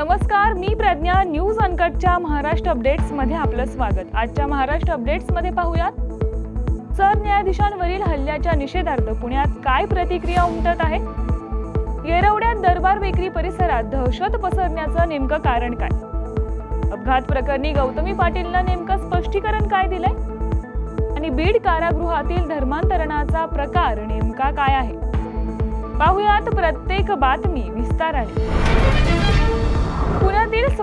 नमस्कार मी प्रज्ञा न्यूज अनकटच्या महाराष्ट्र अपडेट्समध्ये आपलं स्वागत. आजच्या महाराष्ट्र अपडेट्समध्ये पाहूयात. सरन्यायाधीशांवरील हल्ल्याच्या निषेधार्थ पुण्यात काय प्रतिक्रिया उमटत आहे? येरवड्यात दरबार बेकरी परिसरात दहशत पसरण्याचं नेमकं कारण काय? अपघात प्रकरणी गौतमी पाटीलनं नेमकं स्पष्टीकरण काय दिलंय? आणि बीड कारागृहातील धर्मांतरणाचा प्रकार नेमका काय आहे? पाहुयात प्रत्येक बातमी विस्ताराने.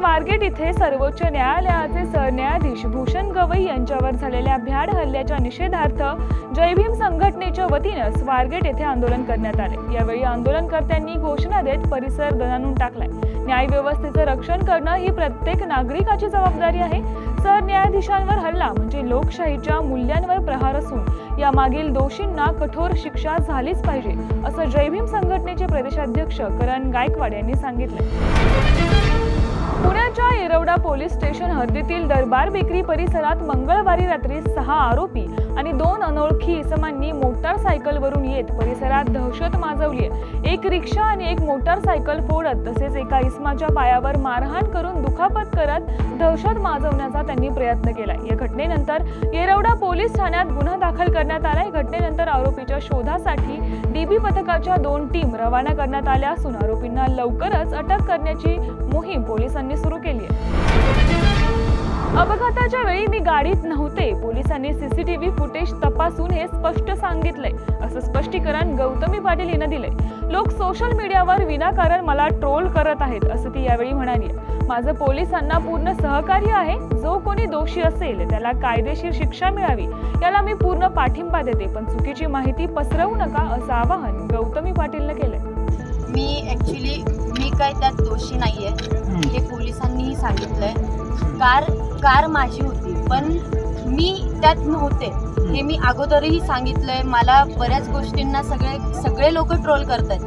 पुण्यातील स्वारगेट इथे सर्वोच्च न्यायालयाचे सरन्यायाधीश भूषण गवई यांच्यावर झालेल्या भ्याड हल्ल्याच्या निषेधार्थ जयभीम संघटनेच्या वतीनं स्वारगेट येथे आंदोलन करण्यात आले. यावेळी आंदोलनकर्त्यांनी घोषणा देत परिसर दणानून टाकलाय. न्यायव्यवस्थेचं रक्षण करणं ही प्रत्येक नागरिकाची जबाबदारी आहे. सरन्यायाधीशांवर हल्ला म्हणजे लोकशाहीच्या मूल्यांवर प्रहार असून यामागील दोषींना कठोर शिक्षा झालीच पाहिजे असं जयभीम संघटनेचे प्रदेशाध्यक्ष करण गायकवाड यांनी सांगितलं पुण्याच्या येरवडा पोलीस स्टेशन हद्दीतील दरबार बेकरी परिसरात मंगळवारी रात्री सहा आरोपी आणि दोन अनोळखी इसमांनी मोटारसायकलवरून येत परिसरात दहशत माजवली आहे. एक रिक्षा आणि एक मोटारसायकल फोडत तसेच एका इसमाच्या पायावर मारहाण करून दुखापत करत दहशत माजवण्याचा त्यांनी प्रयत्न केला. या घटनेनंतर येरवडा पोलीस ठाण्यात गुन्हा दाखल करण्यात आला. या घटनेनंतर आरोपीच्या शोधासाठी डीबी पथकाच्या दोन टीम रवाना करण्यात आल्या असून आरोपींना लवकरच अटक करण्याची मोहीम पोलिसांनी सुरू केली आहे. अपघाताच्या वेळी मी गाडीत नव्हते. पोलिसांनी सीसीटीव्ही फुटेज तपासून हे स्पष्ट सांगितलंय. असं स्पष्टीकरण गौतमी पाटील यांना दिलंय. लोक सोशल मीडियावर विनाकारण मला ट्रोल करत आहेत असं ती यावेळी म्हणाली. माझं पोलिसांना पूर्ण सहकार्य आहे. जो कोणी दोषी असेल त्याला कायदेशीर शिक्षा मिळावी. याला मी पूर्ण पाठिंबा देते पण चुकीची माहिती पसरवू नका असं आवाहन गौतमी पाटीलनं केलंय. मी ॲक्च्युली मी काय त्यात दोषी नाही आहे हे पोलिसांनीही सांगितलंय. कार कार माझी होती पण मी त्यात नव्हते. हे मी अगोदरही सांगितलंय. मला बऱ्याच गोष्टींना सगळे सगळे लोक ट्रोल करतात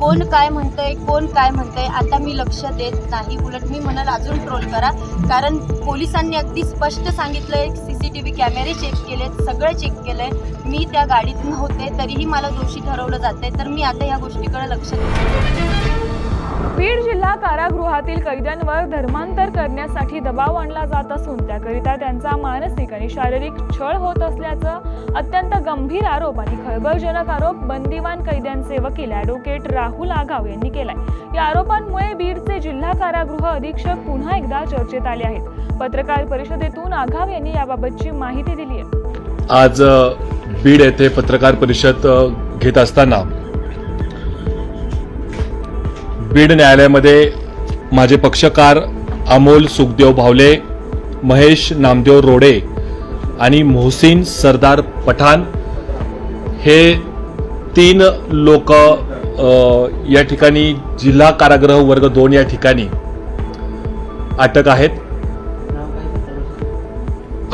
कोण काय म्हणतंय कोण काय म्हणतंय आता मी लक्ष देत नाही. उलट मी म्हणाल अजून ट्रोल करा. कारण पोलिसांनी अगदी स्पष्ट सांगितलंय सी सी टी व्ही कॅमेरे चेक केलेत सगळं चेक केलंय. मी त्या गाडीत नव्हते तरीही मला दोषी ठरवलं जाते तर मी आता या गोष्टीकडे लक्ष देते. बीड जिल्हा कारागृहातील कैद्यांवर धर्मांतर करण्यासाठी दबाव आणला जात असून त्याकरिता त्यांचा मानसिक आणि शारीरिक छळ होत असल्याचं अत्यंत गंभीर आरोप आणि खळबळजनक आरोप बंदिवान कैद्यांचे वकील ॲडव्होकेट राहुल आघाव यांनी केलाय. या आरोपांमुळे बीडचे जिल्हा कारागृह अधीक्षक पुन्हा एकदा चर्चेत आले आहेत. पत्रकार परिषदेतून आघाव यांनी याबाबतची माहिती दिली आहे आज बीड येथे पत्रकार परिषद घेत असताना बीड न्यायालयामध्ये माझे पक्षकार अमोल सुखदेव भावले महेश नामदेव रोडे आणि मोहसिन सरदार पठाण हे तीन लोक या ठिकाणी जिल्हा कारागृह वर्ग दोन या ठिकाणी अटक आहेत.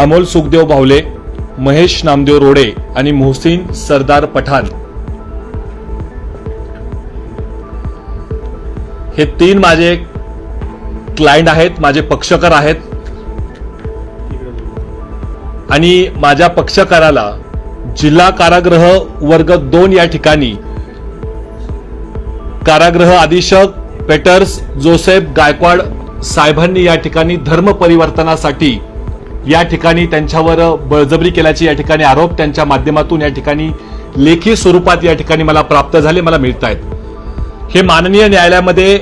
अमोल सुखदेव भावले महेश नामदेव रोडे आणि मोहसिन सरदार पठाण हे तीन माझे क्लायंट आहेत माझे पक्षकार आहेत. आणि माझ्या पक्षकाराला जिल्हा कारागृह वर्ग दोन या ठिकाणी कारागृह अधीक्षक पेटर्स जोसेफ गायकवाड साहेबांनी या ठिकाणी धर्म परिवर्तनासाठी या ठिकाणी त्यांच्यावर बळजबरी केल्याचे या ठिकाणी आरोप त्यांच्या माध्यमातून या ठिकाणी लेखी स्वरूपात या ठिकाणी मला प्राप्त झाले मला मिळत आहेत हे माननीय न्यायालयामध्ये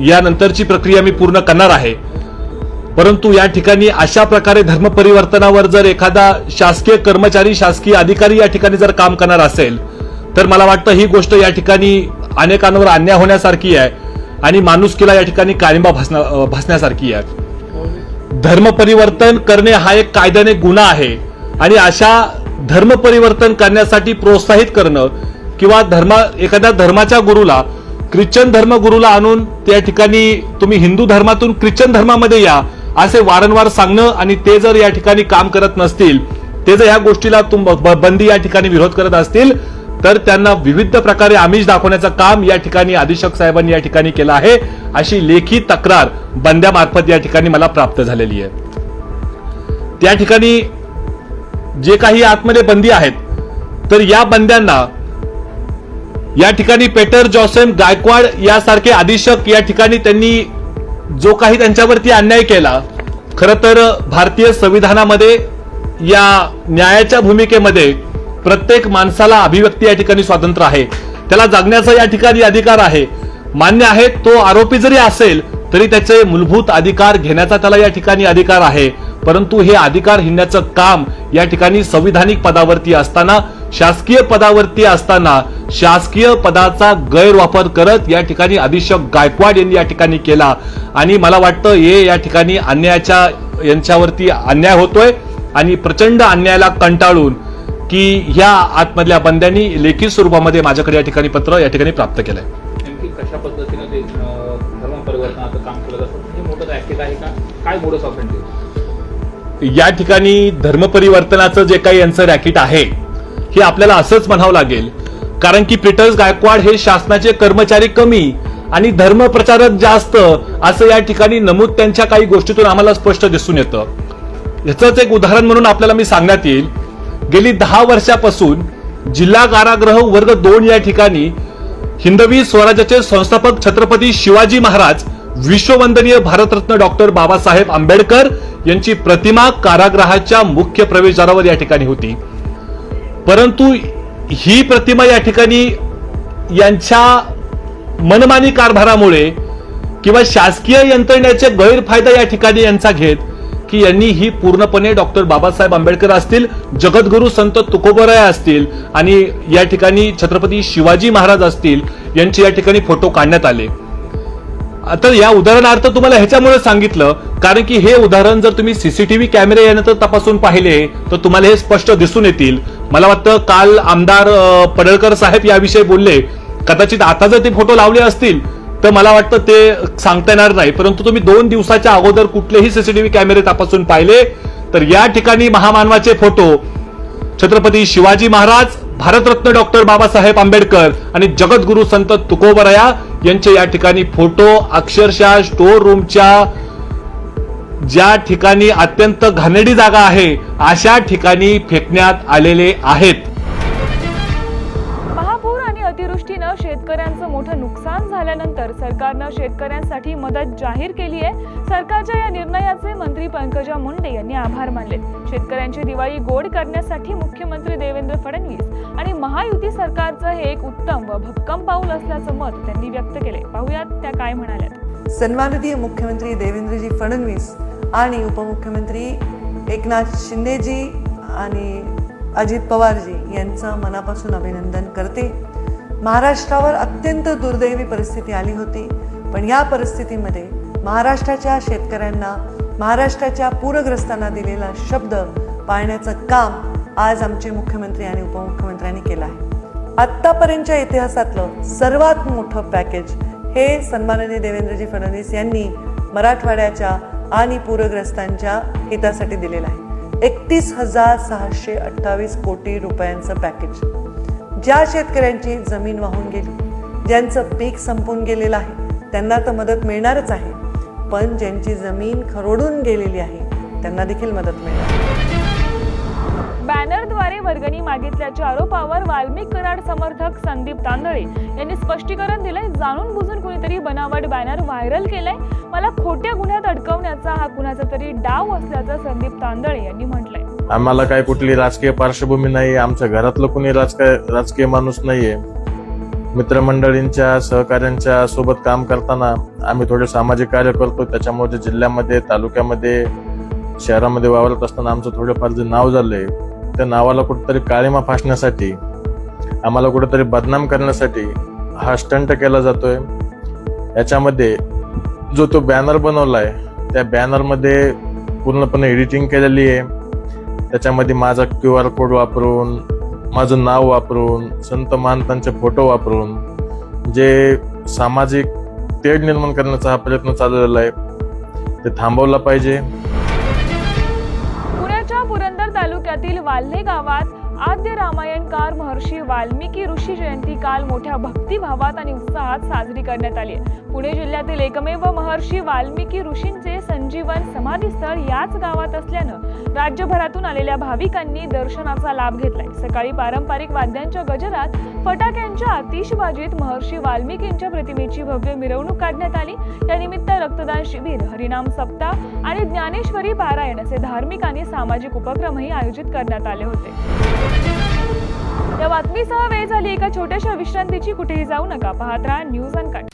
यानंतरची प्रक्रिया मी पूर्ण करणार आहे. परंतु या ठिकाणी अशा प्रकारे धर्म परिवर्तनावर जर एखादा शासकीय कर्मचारी शासकीय अधिकारी या ठिकाणी जर काम करणार असेल तर मला वाटतं ही गोष्ट या ठिकाणी अनेकांवर अन्याय होण्यासारखी आहे आणि माणुसकीला या ठिकाणी काळिंबा भासण्या भासण्यासारखी आहे. धर्म परिवर्तन करणे हा एक कायद्याने गुन्हा आहे आणि अशा धर्म परिवर्तन करण्यासाठी प्रोत्साहित करणं किंवा धर्मा एखाद्या धर्माच्या गुरुला ख्रिश्चन धर्म गुरुला आणून त्या ठिकाणी तुम्ही हिंदू धर्मातून ख्रिश्चन धर्मामध्ये या असे वारंवार सांगणं आणि ते जर या ठिकाणी काम करत नसतील ते जर ह्या गोष्टीला तुम बंदी या ठिकाणी विरोध करत असतील तर त्यांना विविध प्रकारे आमिष दाखवण्याचं काम या ठिकाणी अधीक्षक साहेबांनी या ठिकाणी केलं आहे. अशी लेखी तक्रार बंद्यामार्फत या ठिकाणी मला प्राप्त झालेली आहे. त्या ठिकाणी जे काही आतमध्ये बंदी आहेत तर या बंद्यांना या ठिकाणी पेटर जॉसेम गायकवाड यासारखे अधीक्षक या ठिकाणी त्यांनी जो काही त्यांच्यावरती अन्याय केला खर तर भारतीय संविधानामध्ये या न्यायाच्या भूमिकेमध्ये प्रत्येक माणसाला अभिव्यक्ती या ठिकाणी स्वातंत्र्य आहे. त्याला जगण्याचा या ठिकाणी अधिकार आहे. मान्य आहे तो आरोपी जरी असेल तरी त्याचे मूलभूत अधिकार घेण्याचा त्याला या ठिकाणी अधिकार आहे. परंतु हे अधिकार हिंडण्याचं काम या ठिकाणी संविधानिक पदावरती असताना शासकीय पदावरती असताना शासकीय पदाचा गैरवापर करत या ठिकाणी अधीक्षक गायकवाड यांनी या ठिकाणी केला. आणि मला वाटतं हे या ठिकाणी अन्यायाच्या यांच्यावरती अन्याय होतोय आणि प्रचंड अन्यायाला कंटाळून की ह्या आतमधल्या बंद्यांनी लेखी स्वरूपामध्ये माझ्याकडे या ठिकाणी पत्र या ठिकाणी प्राप्त केलंय. कशा पद्धतीनं ते अं, धर्म परिवर्तनाचं काम केलं जातं? मोठं रॅकेट आहे का? काय मोडस ऑफेंडिंग या ठिकाणी धर्मपरिवर्तनाचं जे काही यांचं रॅकेट आहे हे आपल्याला असंच म्हणावं लागेल. कारण की पीटर्स गायकवाड हे शासनाचे कर्मचारी कमी आणि धर्मप्रचारक जास्त असं या ठिकाणी नमूद त्यांच्या काही गोष्टीतून आम्हाला स्पष्ट दिसून येतं. याचंच एक उदाहरण म्हणून आपल्याला मी सांगण्यात येईल. गेली दहा वर्षापासून जिल्हा कारागृह वर्ग दोन या ठिकाणी हिंदवी स्वराज्याचे संस्थापक छत्रपती शिवाजी महाराज विश्ववंदनीय भारतरत्न डॉक्टर बाबासाहेब आंबेडकर यांची प्रतिमा कारागृहाच्या मुख्य प्रवेशद्वारावर या ठिकाणी होती. परंतु ही प्रतिमा या ठिकाणी यांच्या मनमानी कारभारामुळे किंवा शासकीय यंत्रणेचे गैरफायदा या ठिकाणी यांचा घेत की यांनी ही पूर्णपणे डॉक्टर बाबासाहेब आंबेडकर असतील जगद्गुरू संत तुकोबराय असतील आणि या ठिकाणी छत्रपती शिवाजी महाराज असतील यांचे या ठिकाणी फोटो काढण्यात आले. आता या उदाहरणार्थ तुम्हाला ह्याच्यामुळे सांगितलं कारण की हे उदाहरण जर तुम्ही सीसीटीव्ही कॅमेरे यानंतर तपासून पाहिले तर तुम्हाला हे स्पष्ट दिसून येतील. मला वाटतं काल आमदार पडळकर साहेब याविषयी बोलले. कदाचित आता जर ते फोटो लावले असतील तर मला वाटतं ते सांगता येणार नाही. परंतु तुम्ही दोन दिवसाच्या अगोदर कुठलेही सीसीटीव्ही कॅमेरे तपासून पाहिले तर या ठिकाणी महामानवाचे फोटो. छत्रपती शिवाजी महाराज भारतरत्न डॉक्टर बाबासाहेब आंबेडकर आणि जगद्गुरु संत तुकोबराया यांचे या ठिकाणी फोटो अक्षरशः स्टोर रूमच्या ज्या ठिकाणी अत्यंत घाणेडी जागा आहे अशा ठिकाणी फेकण्यात आलेले आहेत. महापूर आणि अतिवृष्टीनं शेतकऱ्यांचं मोठं नुकसान झाल्यानंतर सरकारनं शेतकऱ्यांसाठी मदत जाहीर केली आहे. सरकारच्या या निर्णयाचे मंत्री पंकजा मुंडे यांनी आभार मानले. शेतकऱ्यांची दिवाळी गोड करण्यासाठी मुख्यमंत्री देवेंद्र फडणवीस आणि महायुती सरकारचं हे एक उत्तम व भक्कम पाऊल असल्याचं मत त्यांनी व्यक्त केले पाहुयात त्या काय म्हणाल्यात सन्माननीय मुख्यमंत्री देवेंद्रजी फडणवीस आणि उपमुख्यमंत्री एकनाथ शिंदेजी आणि अजित पवारजी यांचं मनापासून अभिनंदन करते. महाराष्ट्रावर अत्यंत दुर्दैवी परिस्थिती आली होती पण या परिस्थितीमध्ये महाराष्ट्राच्या शेतकऱ्यांना महाराष्ट्राच्या पूरग्रस्तांना दिलेला शब्द पाळण्याचं काम आज आमचे मुख्यमंत्री आणि उपमुख्यमंत्र्यांनी केलं आहे. आत्तापर्यंतच्या इतिहासातलं सर्वात मोठं पॅकेज हे सन्माननीय देवेंद्रजी फडणवीस यांनी मराठवाड्याच्या आणि पूरग्रस्तांच्या हितासाठी दिलेलं आहे. एकतीस हजार सहाशे अठ्ठावीस कोटी रुपयांचं पॅकेज ज्या शेतकऱ्यांची जमीन वाहून गेली ज्यांचं पीक संपून गेलेलं आहे त्यांना तर मदत मिळणारच आहे. पण ज्यांची जमीन खरोडून गेलेली आहे त्यांना देखील मदत मिळणार. वर्गणी मागितल्याच्या आरोपावर वाल्मिक कराड समर्थक संदीप तांदळे यांनी स्पष्टीकरण दिलंय जाणून बुजून कुणीतरी बनावट बॅनर व्हायरल केलाय. मला खोट्या गुन्ह्यात अडकवण्याचा हा कुणाचा तरी डाव असल्याचं संदीप तांदळे यांनी म्हटलंय. आम्हाला काय कुठली राजकीय पार्श्वभूमी नाही आमच्या घरातलं कुणी राजकीय राजकीय माणूस नाहीये. मित्रमंडळींच्या सहकाऱ्यांच्या सोबत काम करताना आम्ही थोडे सामाजिक कार्य करतो त्याच्यामुळे जिल्ह्यामध्ये तालुक्यामध्ये शहरामध्ये वावरत असताना आमचं थोडंफार जे नाव झालंय त्या नावाला कुठेतरी काळीमा फासण्यासाठी आम्हाला कुठेतरी बदनाम करण्यासाठी हा स्टंट केला जातोय. याच्यामध्ये जो तो बॅनर बनवलाय त्या बॅनरमध्ये पूर्णपणे एडिटिंग केलेली आहे. त्याच्यामध्ये माझा क्यू आर कोड वापरून माझं नाव वापरून संत महंतांचे फोटो वापरून जे सामाजिक तेढ निर्माण करण्याचा हा प्रयत्न चाललेला आहे ते थांबवला पाहिजे. तालुक्यातील वाल्हे गावात आद्य रामायणकार महर्षी वाल्मिकी ऋषी जयंती काल मोठ्या भक्तिभावात आणि उत्साहात साजरी करण्यात आली आहे. पुणे जिल्ह्यातील एकमेव महर्षी वाल्मिकी ऋषींचे संजीवन समाधीस्थळ याच गावात असल्यानं राज्यभरातून आलेल्या भाविकांनी दर्शनाचा लाभ घेतलाय. सकाळी पारंपरिक वाद्यांच्या गजरात फटाक्यांच्या आतिषबाजीत महर्षी वाल्मिकींच्या प्रतिमेची भव्य मिरवणूक काढण्यात आली. त्यानिमित्त रक्तदान शिबिर हरिनाम सप्ताह आणि ज्ञानेश्वरी पारायण असे धार्मिक आणि सामाजिक उपक्रमही आयोजित करण्यात आले होते. या बातमीसह वेळ झाली एका छोट्याशा विश्रांतीची कुठेही जाऊ नका. पाहत राहा न्यूज अनकट.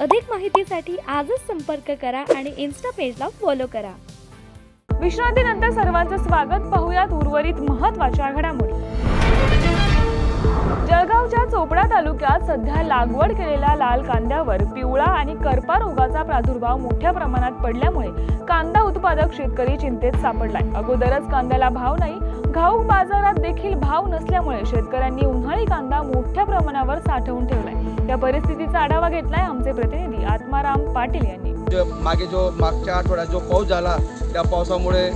अधिक माहितीसाठी आजच संपर्क करा आणि इन्स्टा पेजला फॉलो करा. विश्रांतीनंतर सर्वांचं स्वागत. पाहुयात उर्वरित महत्त्वाच्या घडामोडी. जळगावच्या चोपडा तालुक्यात सध्या लागवड केलेल्या लाल कांद्यावर पिवळा आणि करपा रोगाचा प्रादुर्भाव मोठ्या प्रमाणात पडल्यामुळे कांदा उत्पादक शेतकरी चिंतेत सापडलाय. अगोदरच कांद्याला भाव नाही घाऊक बाजारात देखील भाव नसल्यामुळे शेतकऱ्यांनी उन्हाळी कांदा मोठ्या प्रमाणावर साठवून ठेवलाय. या परिस्थितीचा आढावा घेतलाय आमचे प्रतिनिधी आत्माराम पाटील यांनी. मागे जो मागच्या आठवड्यात जो पाऊस झाला त्या पावसामुळे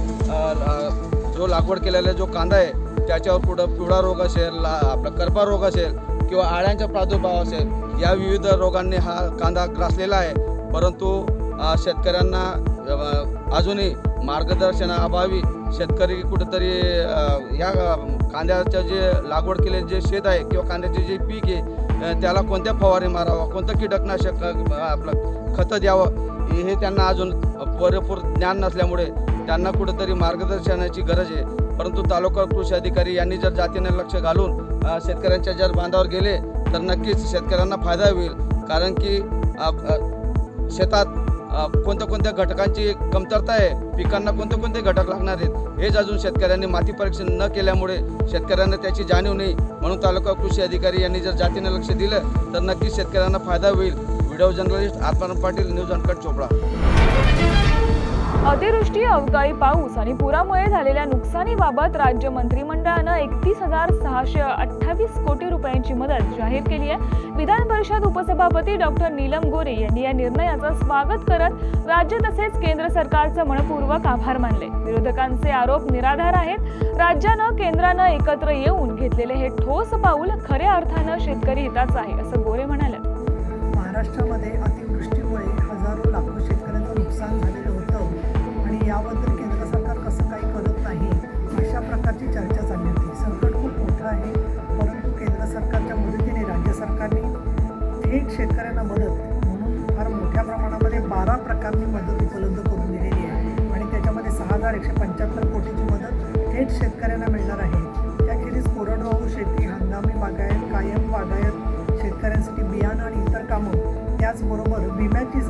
जो लागवड केलेला जो कांदा आहे त्याच्यावर पुढं पिवळा रोग असेल आपला करपा रोग असेल किंवा आळ्यांचा प्रादुर्भाव असेल या विविध रोगांनी हा कांदा ग्रासलेला आहे. परंतु शेतकऱ्यांना अजूनही मार्गदर्शनाअभावी शेतकरी कुठंतरी ह्या कांद्याच्या कांद्याचं जे लागवड केलेले जे शेत आहे किंवा कांद्याचे जे पीक आहे त्याला कोणत्या फवारे मारावा कोणतं कीटकनाशक आपलं खतं द्यावं हे त्यांना अजून पुरेपूर ज्ञान नसल्यामुळे त्यांना कुठंतरी मार्गदर्शनाची गरज आहे. परंतु तालुका कृषी अधिकारी यांनी जर जातीने लक्ष घालून शेतकऱ्यांच्या जर बांधावर गेले तर नक्कीच शेतकऱ्यांना फायदा होईल. कारण की शेतात कोणत्या कोणत्या घटकांची कमतरता आहे पिकांना कोणते कोणते घटक लागणार आहेत हेच अजून शेतकऱ्यांनी माती परीक्षण न केल्यामुळे शेतकऱ्यांना त्याची जाणीव नाही. म्हणून तालुका कृषी अधिकारी यांनी जर जातीने लक्ष दिलं तर नक्कीच शेतकऱ्यांना फायदा होईल. Video journalist Atmaram Patil news uncut Chopda. अतिवृष्टी अवकाळी पाऊस आणि पुरामुळे झालेल्या नुकसानीबाबत राज्य मंत्रिमंडळानं एकतीस हजार सहाशे अठ्ठावीस कोटी रुपयांची मदत जाहीर केली आहे. विधान परिषद उपसभापती डॉक्टर नीलम गोरे यांनी या निर्णयाचं स्वागत करत राज्य तसेच केंद्र सरकारचं मनपूर्वक आभार मानले. विरोधकांचे आरोप निराधार आहेत. राज्यानं केंद्रानं एकत्र येऊन घेतलेले हे ठोस पाऊल खऱ्या अर्थानं शेतकरी हिताचं आहे असं गोरे म्हणाले. महाराष्ट्रामध्ये अतिवृष्टीमुळे हजारो लाखो शेतकऱ्यांचं नुकसान झालेलं आणि याबद्दल केंद्र सरकार कसं काही करत नाही अशा प्रकारची चर्चा चालली होती. संकट खूप मोठं आहे परंतु केंद्र सरकारच्या मदतीने राज्य सरकारने थेट शेतकऱ्यांना मदत म्हणून फार मोठ्या प्रमाणामध्ये बारा प्रकारची मदत उपलब्ध करून दिलेली आहे. आणि त्याच्यामध्ये सहा हजार एकशे पंच्याहत्तर कोटीची मदत थेट शेतकऱ्यांना मिळणार आहे. त्याखेरीज कोरडवाहू शेती हंगामी बागायत कायम बागायत शेतकऱ्यांसाठी बियाणं आणि इतर कामं त्याचबरोबर विम्याची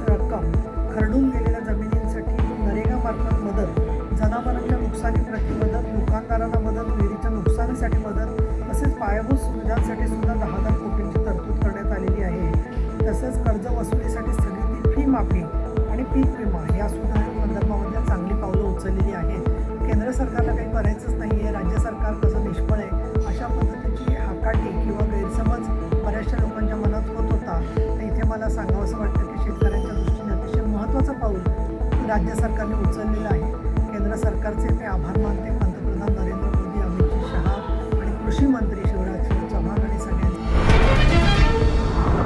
माफी आणि पीक विमा या सुद्धा संदर्भामध्ये चांगली पावलं उचललेली आहेत. केंद्र सरकारला काही करायचंच नाही आहे. राज्य सरकार कसं निष्फळ आहे? अशा पद्धतीची आकाटी किंवा गैरसमज बऱ्याचशा लोकांच्या मनात होत होता. तर इथे मला सांगावं असं वाटतं की शेतकऱ्यांच्या दृष्टीने अतिशय महत्त्वाचं पाऊल राज्य सरकारने उचललेलं आहे. केंद्र सरकारचे मी आभार मानते. पंतप्रधान नरेंद्र मोदी अमित शहा आणि कृषी मंत्री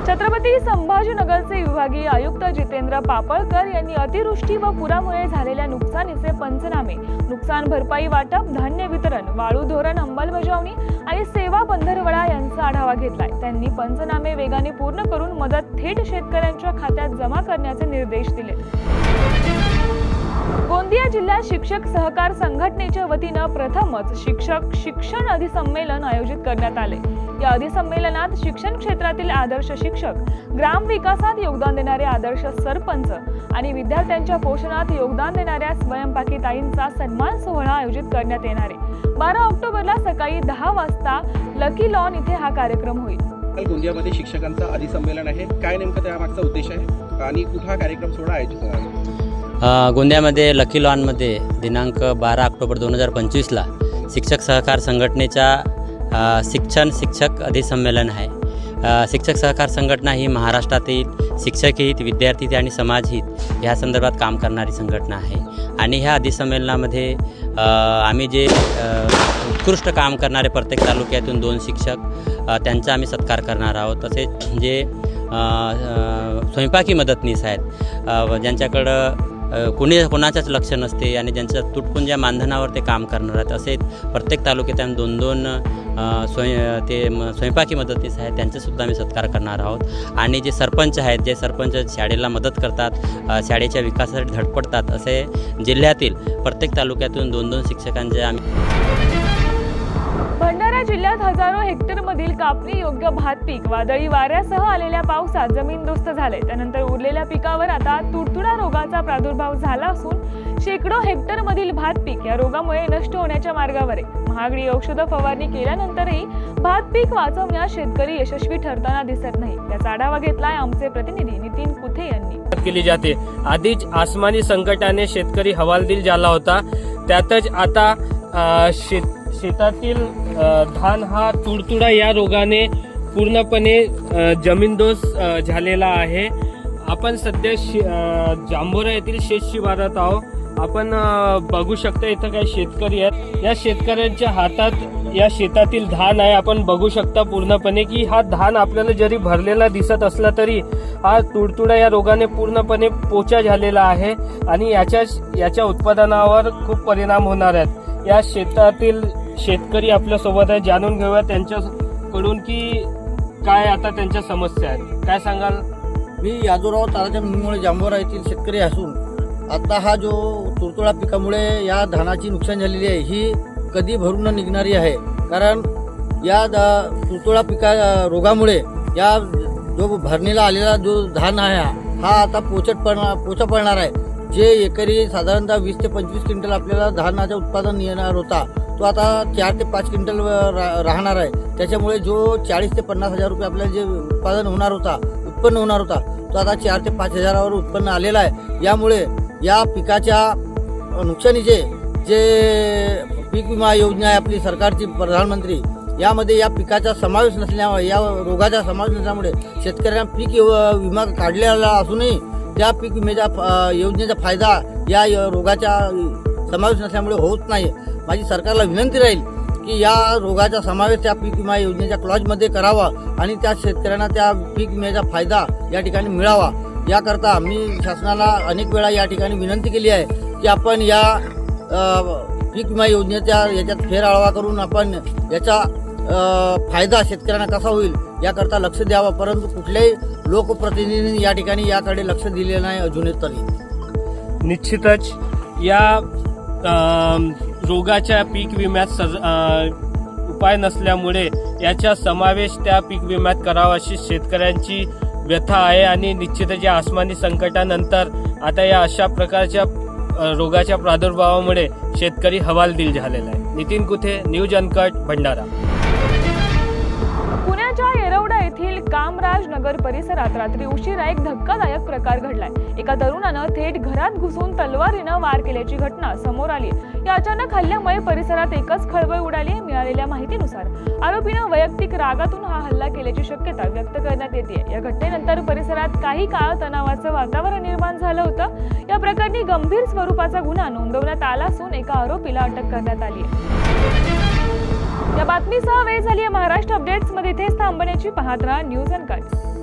छत्रपती संभाजीनगरचे विभागीय आयुक्त जितेंद्र पापळकर यांनी अतिवृष्टी व पुरामुळे झालेल्या नुकसानीचे पंचनामे नुकसान भरपाई वाटप धान्य वितरण वाळू धोरण अंमलबजावणी आणि सेवा पंधरवडा यांचा आढावा घेतलाय. त्यांनी पंचनामे वेगाने पूर्ण करून मदत थेट शेतकऱ्यांच्या खात्यात जमा करण्याचे निर्देश दिले. गोंदिया जिल्ह्यात शिक्षक सहकार संघटनेच्या वतीनं प्रथमच शिक्षक शिक्षण अधिसंमेलन आयोजित करण्यात आले. या अधिसंमेलनात शिक्षण क्षेत्रातील आदर्श शिक्षक ग्राम विकासात योगदान देणारे आदर्श सरपंच आणि विद्यार्थ्यांच्या पोषणात योगदान देणाऱ्या स्वयंपाकी ताईंचा सन्मान सोहळा आयोजित करण्यात येणार आहे. बारा ऑक्टोबरला सकाळी दहा वाजता लकी लॉन इथे हा कार्यक्रम होईल. काल गोंदियामध्ये शिक्षकांचं अधिसंमेलन आहे. काय नेमकं त्यामागचा उद्देश आहे आणि कुठं हा कार्यक्रम सोहळा आयोजित होणार गोंदियामध्ये लकी लॉनमध्ये दिनांक बारा ऑक्टोबर दोन हजार पंचवीसला शिक्षक सहकार संघटनेच्या अ, शिक्षण शिक्षक अधिसंमेलन आहे. शिक्षक सहकार संघटना ही महाराष्ट्रातील शिक्षकहित विद्यार्थी आणि समाजहित ह्या संदर्भात काम करणारी संघटना आहे. आणि ह्या अधिसंमेलनामध्ये आम्ही जे उत्कृष्ट काम करणारे प्रत्येक तालुक्यातून दोन शिक्षक त्यांचा आम्ही सत्कार करणार आहोत. तसेच जे स्वयंपाकी मदतनीस आहेत ज्यांच्याकडं कुणी कोणाच्याच लक्ष नसते आणि ज्यांच्या तुटपुंज्या मानधनावर ते काम करणार आहेत असे प्रत्येक तालुक्यात आम्ही दोन दोन स्वयं ते म स्वयंपाकी मदतीस आहेत त्यांचेसुद्धा आम्ही सत्कार करणार आहोत. आणि जे सरपंच आहेत जे सरपंच शाळेला मदत करतात शाळेच्या विकासासाठी धडपडतात असे जिल्ह्यातील प्रत्येक तालुक्यातून दोन दोन शिक्षकांचे आम्ही भंडारा जिल्ह्यात हजारो हेक्टरमधील कापणी योग्य भात पीक वादळी वाऱ्यासह आलेल्या पावसात जमीनदोस्त झाले. त्यानंतर उरलेल्या पिकावर आता तुडतुडा रोगाचा प्रादुर्भाव झाला असून शेकडो हेक्टरमधील भात या रोगामुळे नष्ट होण्याच्या मार्गावर आहे. महागडी औषधं फवारणी केल्यानंतरही भात पीक वाचवण्यात शेतकरी यशस्वी ठरताना दिसत नाही. याचा आढावा घेतलाय आमचे प्रतिनिधी नितीन कुथे यांनी. केली जाते. आधीच आसमानी संकटाने शेतकरी हवालदिल झाला होता. त्यातच आता शेत शेतातील धान हा तुडतुडा या रोगाने पूर्णपणे जमीनदोस झालेला आहे. आपण सध्या शि जांभोरा येथील शेत शिवारात आहोत. आपण बघू शकता इथं काही शेतकरी आहेत. या शेतकऱ्यांच्या हातात या शेतातील धान आहे. आपण बघू शकता पूर्णपणे की हा धान आपल्याला जरी भरलेला दिसत असला तरी हा तुडतुडा या रोगाने पूर्णपणे पोचा झालेला आहे आणि याच्या याच्या उत्पादनावर खूप परिणाम होणार आहेत. या शेतातील शेतकरी आपल्यासोबत आहे. जाणून घेऊया त्यांच्याकडून की काय आता त्यांच्या समस्या आहेत. काय सांगाल? मी यादवराव ताराचंद मुंगमुळे जांभोरा येथील शेतकरी असून आता हा जो तुरतुळा पिकामुळे या धानाची नुकसान झालेली आहे ही कधी भरून न निघणारी आहे. कारण या दा- तुरतुळा पिका रोगामुळे या जो भरणीला आलेला जो धान आहे हा आता पोचट पडणार पोचा पडणार आहे. जे एकरी साधारणतः वीस ते पंचवीस क्विंटल आपल्याला धानाचं उत्पादन येणार होता तो आता चार ते पाच क्विंटल रा- राहणार आहे. त्याच्यामुळे जो चाळीस ते पन्नास हजार रुपये आपल्याला जे उत्पादन होणार होता उत्पन्न होणार होता तो आता चार ते पाच हजारावर उत्पन्न आलेला आहे. यामुळे या पिकाच्या नुकसानीचे जे पीक विमा योजना आहे आपली सरकारची प्रधानमंत्री यामध्ये या पिकाचा समावेश नसल्यामुळे या रोगाचा समावेश नसल्यामुळे शेतकऱ्यांना पीक विमा काढलेला असूनही त्या पीक विम्याच्या योजनेचा फायदा या रोगाच्या समावेश नसल्यामुळे होत नाही. माझी सरकारला विनंती राहील की या रोगाचा समावेश त्या पीक विमा योजनेच्या क्लॉजमध्ये करावा आणि त्या शेतकऱ्यांना त्या पीक विम्याचा फायदा या ठिकाणी मिळावा. याकरता आम्ही शासनाला अनेक वेळा या ठिकाणी विनंती केली आहे की आपण या पीक विमा योजनेच्या याच्यात फेरआळवा करून आपण याचा फायदा शेतकऱ्यांना कसा होईल याकरता लक्ष द्यावा. परंतु कुठल्याही लोकप्रतिनिधींनी या ठिकाणी याकडे लक्ष दिले नाही अजूनही तरी. निश्चितच या रोगाच्या पीक विम्यात सज उपाय नसल्यामुळे याचा समावेश त्या पीक विम्यात करावा अशी शेतकऱ्यांची व्यथा आहे आणि निश्चितच या आसमानी संकटानंतर आता या अशा प्रकारच्या रोगाच्या प्रादुर्भावामुळे शेतकरी हवालदिल झालेला आहे. Nitin Kuthe news uncut Bhandara. Kamaraj Nagar परिसरात रात्री उशिरा एक धक्कादायक प्रकार घडलाय. एका तरुणानं थेट घरात घुसून तलवारीनं वार केल्याची घटना समोर आली. या अचानक हल्ल्यामुळे परिसरात एकच खळबळ उडाली मिळालेल्या माहितीनुसार. आरोपीनं वैयक्तिक रागातून हा हल्ला केल्याची शक्यता व्यक्त करण्यात येते या घटनेनंतर परिसरात काही काळ तणावाचं वातावरण निर्माण झालं होतं. या प्रकरणी गंभीर स्वरूपाचा गुन्हा नोंदवण्यात आला असून एका आरोपीला अटक करण्यात आली आहे. या बातमीसह वेळ झाली आहे महाराष्ट्र अपडेट्समध्ये इथेच थांबण्याची पाहत राहा न्यूज अँड कट